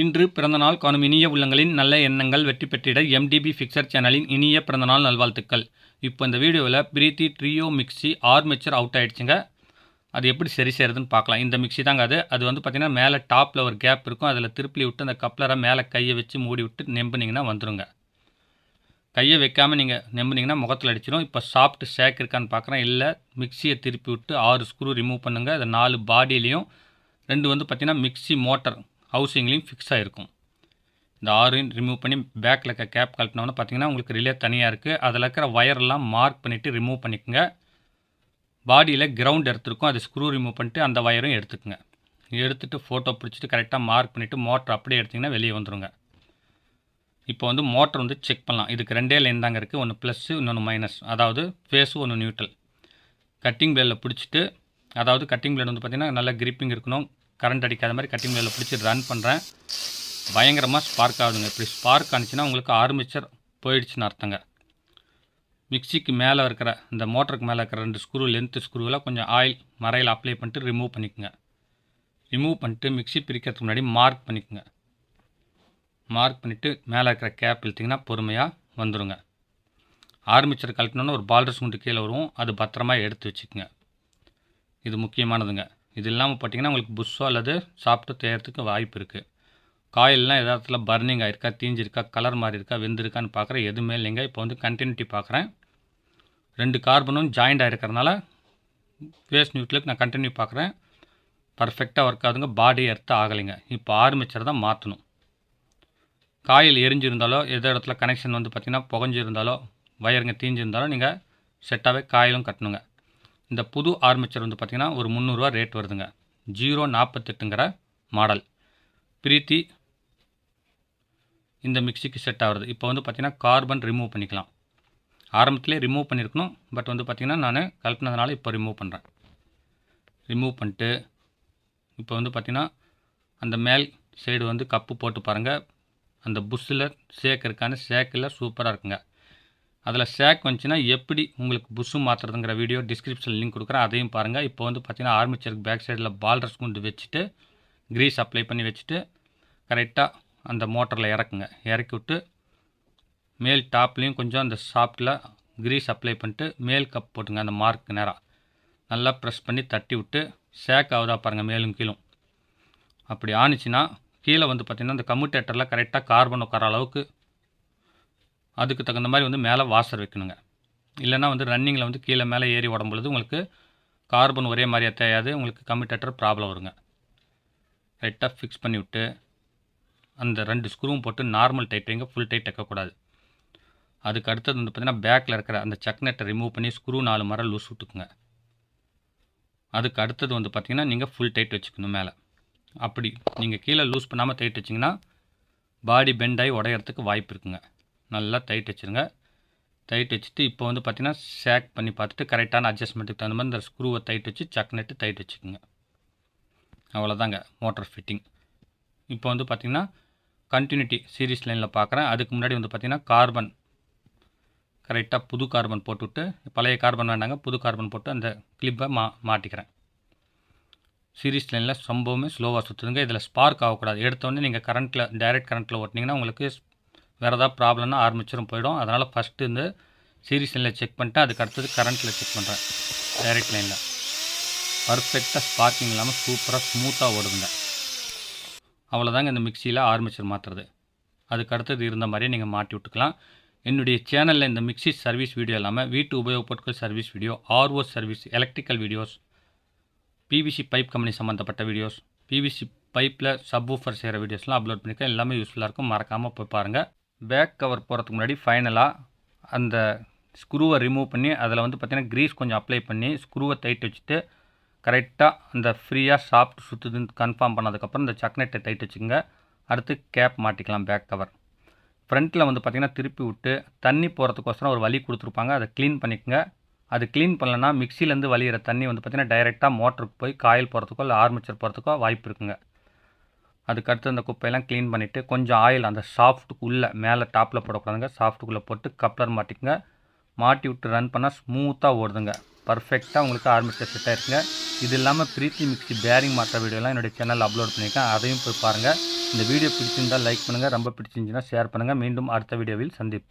இன்று பிறந்தநாள் காணும் இனிய உள்ளங்களின் நல்ல எண்ணங்கள் வெற்றி பெற்றிட எம்டிபி ஃபிக்சர் சேனலின் இனிய பிறந்தநாள் நல்வாழ்த்துக்கள். இப்போ இந்த வீடியோவில் Preethi trio mixie armature out ஆகிடுச்சுங்க அது எப்படி சரி செய்கிறதுன்னு பார்க்கலாம். இந்த மிக்ஸி தாங்க அது. அது வந்து பார்த்திங்கன்னா மேலே டாப்பில் ஒரு கேப் இருக்கும். அதில் திருப்பி விட்டு அந்த கப்ளரை மேலே கையை வச்சு மூடி விட்டு நெம்புனீங்கன்னா வந்துடுங்க கையை வைக்காமல் நீங்கள் நெம்புனீங்கன்னா முகத்தில் அடிச்சிடும் இப்போ சாஃப்ட் ஷேக் இருக்கான்னு பார்க்குறேன். இல்லை மிக்ஸியை திருப்பி விட்டு ஆறு ஸ்க்ரூ ரிமூவ் பண்ணுங்கள் அது நாலு பாடியிலையும் ரெண்டு வந்து பார்த்திங்கன்னா மிக்ஸி மோட்டர் ஹவுசிங்லேயும் ஃபிக்ஸ் ஆகிருக்கும் இந்த ஆறையும் ரிமூவ் பண்ணி பேக்கில் இருக்க கேப் கழட்டினோன்னு பார்த்தீங்கன்னா உங்களுக்கு ரிலே தனியாக இருக்குது அதில் இருக்கிற ஒயர்லாம் மார்க் பண்ணிவிட்டு ரிமூவ் பண்ணிக்கோங்க. பாடியில் கிரவுண்ட் எடுத்துருக்கும். அது ஸ்க்ரூ ரிமூவ் பண்ணிட்டு அந்த ஒயரும் எடுத்துக்கோங்க. எடுத்துகிட்டு ஃபோட்டோ பிடிச்சிட்டு கரெக்டாக மார்க் பண்ணிவிட்டு மோட்டர் அப்படியே எடுத்திங்கன்னா வெளியே வந்துடுங்க இப்போ வந்து மோட்டர் வந்து செக் பண்ணலாம். இதுக்கு ரெண்டே லைன் தாங்க இருக்குது ஒன்று ப்ளஸ்ஸு இன்னொன்று மைனஸ் அதாவது ஃபேஸு ஒன்று நியூட்ரல் கட்டிங் பிளேடில் பிடிச்சிட்டு அதாவது கட்டிங் பிளேட் வந்து பார்த்திங்கன்னா நல்லா கிரிப்பிங் இருக்கணும். கரண்ட் அடிக்காத மாதிரி கட்டிங் வேலை பிடிச்சி ரன் பண்ணுறேன் பயங்கரமாக ஸ்பார்க் ஆகுதுங்க. இப்படி ஸ்பார்க் ஆனிச்சுன்னா உங்களுக்கு ஆர்மிச்சர் போயிடுச்சுன்னு அர்த்தங்க. மிக்சிக்கு மேலே இருக்கிற இந்த மோட்டருக்கு மேலே இருக்கிற ரெண்டு ஸ்க்ரூ லென்த்து ஸ்க்ரூவெலாம் கொஞ்சம் ஆயில் மறையில் அப்ளை பண்ணிட்டு ரிமூவ் பண்ணிக்கோங்க. ரிமூவ் பண்ணிட்டு மிக்ஸி பிரிக்கிறதுக்கு முன்னாடி மார்க் பண்ணிக்கோங்க. மார்க் பண்ணிவிட்டு மேலே இருக்கிற கேப் இழுத்திங்கன்னா பொறுமையாக வந்துடுங்க ஆர்மிச்சர் கழட்டினோன்னு ஒரு பால்டர்ஸ் குண்டு கீழே வரும். அது பத்திரமா எடுத்து வச்சுக்கோங்க. இது முக்கியமானதுங்க. இது இல்லாமல் பார்த்தீங்கன்னா உங்களுக்கு புஷ்ஷோ அல்லது சாப்பிட்டு தேயறதுக்கு வாய்ப்பு இருக்குது காயிலெலாம் எதாத்துல பர்னிங் ஆகிருக்கா தீஞ்சிருக்கா கலர் மாதிரி இருக்கா வெந்திருக்கான்னு பார்க்குறேன் எதுவுமே இல்லைங்க. இப்போ வந்து கண்டினியூட்டி பார்க்குறேன் ரெண்டு கார்பனும் ஜாயிண்ட் ஆகிருக்கிறதுனால ஃபேஸ் நியூட்லுக்கு நான் கண்டினியூ பார்க்குறேன் பர்ஃபெக்டாக ஒர்க் ஆகுதுங்க. பாடி எர்த்து ஆகலைங்க. இப்போ ஆரம்பிச்சர் தான் மாற்றணும் காயில் எரிஞ்சிருந்தாலோ எந்த இடத்துல கனெக்ஷன் வந்து பார்த்திங்கன்னா புகஞ்சிருந்தாலோ வயருங்க தீஞ்சிருந்தாலோ நீங்கள் செட்டாகவே காயிலும் கட்டணுங்க. இந்த புது ஆர்மிச்சர் வந்து பார்த்திங்கன்னா ஒரு முந்நூறுரூவா ரேட் வருதுங்க. ஜீரோ நாற்பத்தெட்டுங்கிற மாடல் பிரீத்தி இந்த மிக்சிக்கு செட் ஆகிறது. இப்போ வந்து பார்த்திங்கன்னா கார்பன் ரிமூவ் பண்ணிக்கலாம். ஆரம்பத்திலே ரிமூவ் பண்ணியிருக்கணும். பட் வந்து பார்த்திங்கன்னா நான் கலப்பினதுனால இப்போ ரிமூவ் பண்ணுறேன் ரிமூவ் பண்ணிட்டு இப்போ வந்து பார்த்திங்கன்னா அந்த மேல் சைடு வந்து கப்பு போட்டு பாருங்கள் அந்த புஷ்ஷில் சேக் இருக்கான்னு சேக்கில் சூப்பராக இருக்குங்க. அதில் ஷேக் வந்துச்சுன்னா எப்படி உங்களுக்கு புஷ்ஷு மாற்றுறதுங்கிற வீடியோ டிஸ்கிரிப்ஷன் லிங்க் கொடுக்குறேன். அதையும் பாருங்கள் இப்போ வந்து பார்த்திங்கன்னா ஆர்மிச்சருக்கு பேக் சைடில் பால்ரஸ் குண்டு வச்சுட்டு க்ரீஸ் அப்ளை பண்ணி வச்சுட்டு கரெக்டாக அந்த மோட்டரில் இறக்குங்க. இறக்கி விட்டு மேல் டாப்லேயும் கொஞ்சம் அந்த சாஃப்ட்டில் க்ரீஸ் அப்ளை பண்ணிட்டு மேல் கப் போட்டுங்க. அந்த மார்க் நேராக நல்லா ப்ரெஸ் பண்ணி தட்டி விட்டு ஷேக் ஆகுதா பாருங்கள் மேலும் கீழும். அப்படி ஆணுச்சுன்னா கீழே வந்து பார்த்திங்கன்னா அந்த கம்யூட்டேட்டரில் கரெக்டாக கார்பன் உட்கார அளவுக்கு அதுக்கு தகுந்த மாதிரி வந்து மேலே வாசர் வைக்கணுங்க. இல்லைன்னா வந்து ரன்னிங்கில் வந்து கீழே மேலே ஏறி ஓடும் பொழுது உங்களுக்கு கார்பன் ஒரே மாதிரியாக தேயாது உங்களுக்கு கம்யூட்டேட்டர் ப்ராப்ளம் வருங்க. ரைட்டாக ஃபிக்ஸ் பண்ணி விட்டு அந்த ரெண்டு ஸ்க்ரூவும் போட்டு நார்மல் டைட் வைங்க ஃபுல் டைட் வைக்கக்கூடாது. அதுக்கு அடுத்தது வந்து பார்த்திங்கன்னா பேக்கில் இருக்கிற அந்த செக் நெட்டை ரிமூவ் பண்ணி ஸ்க்ரூ நாலு மரம் லூஸ் விட்டுக்குங்க. அதுக்கு அடுத்தது வந்து பார்த்திங்கன்னா நீங்கள் ஃபுல் டைட் வச்சுக்கணும் மேலே. அப்படி நீங்கள் கீழே லூஸ் பண்ணாமல் டைட் வச்சிங்கன்னா பாடி பெண்ட் ஆகி உடையறதுக்கு வாய்ப்பு இருக்குங்க. நல்லா டைட் வச்சுருங்க. டைட் வச்சுட்டு இப்போ வந்து பார்த்திங்கன்னா ஷேக் பண்ணி பார்த்துட்டு கரெக்டான அட்ஜஸ்ட்மெண்ட்டுக்கு தகுந்த மாதிரி இந்த ஸ்க்ரூவை டைட் வச்சு சக் நெட்டு டைட் வச்சுக்கோங்க. அவ்வளோதாங்க மோட்டர் ஃபிட்டிங் இப்போ வந்து பார்த்திங்கன்னா கண்டினியூட்டி சீரிஸ் லைனில் பார்க்குறேன் அதுக்கு முன்னாடி வந்து பார்த்திங்கன்னா கார்பன் கரெக்டாக புது கார்பன் போட்டுவிட்டு பழைய கார்பன் வேண்டாங்க புது கார்பன் போட்டு அந்த கிளிப்பை மா மாட்டிக்கிறேன். சீரிஸ் லைனில் ரொம்பவுமே ஸ்லோவாக சுற்றுதுங்க இதில் ஸ்பார்க் ஆகக்கூடாது. எடுத்தோடனே நீங்கள் கரண்ட்டில் டைரக்ட் கரண்ட்டில் ஓட்டினீங்கன்னா உங்களுக்கு வேறு ஏதாவது ப்ராப்ளம்னா ஆரம்பிச்சிடும் போயிடும். அதனால் ஃபஸ்ட்டு இந்த சீரிஸ் லைனில் செக் பண்ணிட்டு அதுக்கு அடுத்தது கரண்ட்டில் செக் பண்ணுறேன் டைரக்ட் லைனில் பர்ஃபெக்டாக ஸ்பார்க்கிங் இல்லாமல் சூப்பராக ஸ்மூத்தாக ஓடுதுங்க. அவ்வளோதாங்க இந்த மிக்சியில் ஆர்மிச்சர் மாற்றுறது அதுக்கு அடுத்தது இருந்த மாதிரியே நீங்கள் மாட்டி விட்டுக்கலாம். என்னுடைய சேனலில் இந்த மிக்சி சர்வீஸ் வீடியோ இல்லாமல் வீட்டு உபயோகப்பொருட்கள் service video RO service electrical videos PVC pipe company சம்மந்தப்பட்ட வீடியோஸ் பிவிசி பைப்பில் சப் ஊஃபர் செய்கிற வீடியோஸ்லாம் அப்லோட் பண்ணியிருக்கேன் எல்லாமே யூஸ்ஃபுல்லாக இருக்கும். மறக்காமல் போய் பாருங்கள் பேக் கவர் போகிறதுக்கு முன்னாடி ஃபைனலாக அந்த ஸ்க்ரூவை ரிமூவ் பண்ணி அதில் வந்து பார்த்திங்கன்னா க்ரீஸ் கொஞ்சம் அப்ளை பண்ணி ஸ்க்ரூவை தைட்டு வச்சுட்டு கரெக்டாக அந்த ஃப்ரீயாக சாப்பிட்டு சுற்றுதுன்னு கன்ஃபார்ம் பண்ணதுக்கப்புறம் இந்த சக்னெட்டை டைட் வச்சுங்க அடுத்து கேப் மாட்டிக்கலாம் பேக் கவர் ஃப்ரண்ட்டில் வந்து பார்த்திங்கன்னா திருப்பி விட்டு தண்ணி போகிறதுக்கோசரம் ஒரு வழி கொடுத்துருப்பாங்க. அதை க்ளீன் பண்ணிக்கோங்க. அது க்ளீன் பண்ணலன்னா மிக்சிலேருந்து வலிகிற தண்ணி வந்து பார்த்திங்கன்னா டைரெக்டாக மோட்டருக்கு போய் காயில் போகிறதுக்கோ இல்லை ஆர்மிச்சர் போகிறதுக்கோ வாய்ப்பு இருக்குங்க. அதுக்கடுத்து அந்த குப்பையெல்லாம் க்ளீன் பண்ணிவிட்டு கொஞ்சம் ஆயில் அந்த சாஃப்ட்டுக்குள்ளே மேலே டாப்பில் போடக்கூடாதுங்க. சாஃப்ட்டுக்குள்ளே போட்டு கப்ளர் மாட்டிக்கங்க. மாட்டி விட்டு ரன் பண்ணால் ஸ்மூத்தாக ஓடுதுங்க. பர்ஃபெக்டாக உங்களுக்கு ஆர்மிச்சர் செட் ஆயிருக்குங்க இது இல்லாமல் பிரீத்தி மிக்ஸி பேரிங் மாற்ற வீடியோலாம் என்னுடைய சேனலில் அப்லோட் பண்ணியிருக்கேன். அதையும் போய் பாருங்கள் இந்த வீடியோ பிடிச்சிருந்தால் லைக் பண்ணுங்கள் ரொம்ப பிடிச்சிருந்துச்சுன்னா ஷேர் பண்ணுங்கள் மீண்டும் அடுத்த வீடியோவில் சந்திப்போம்.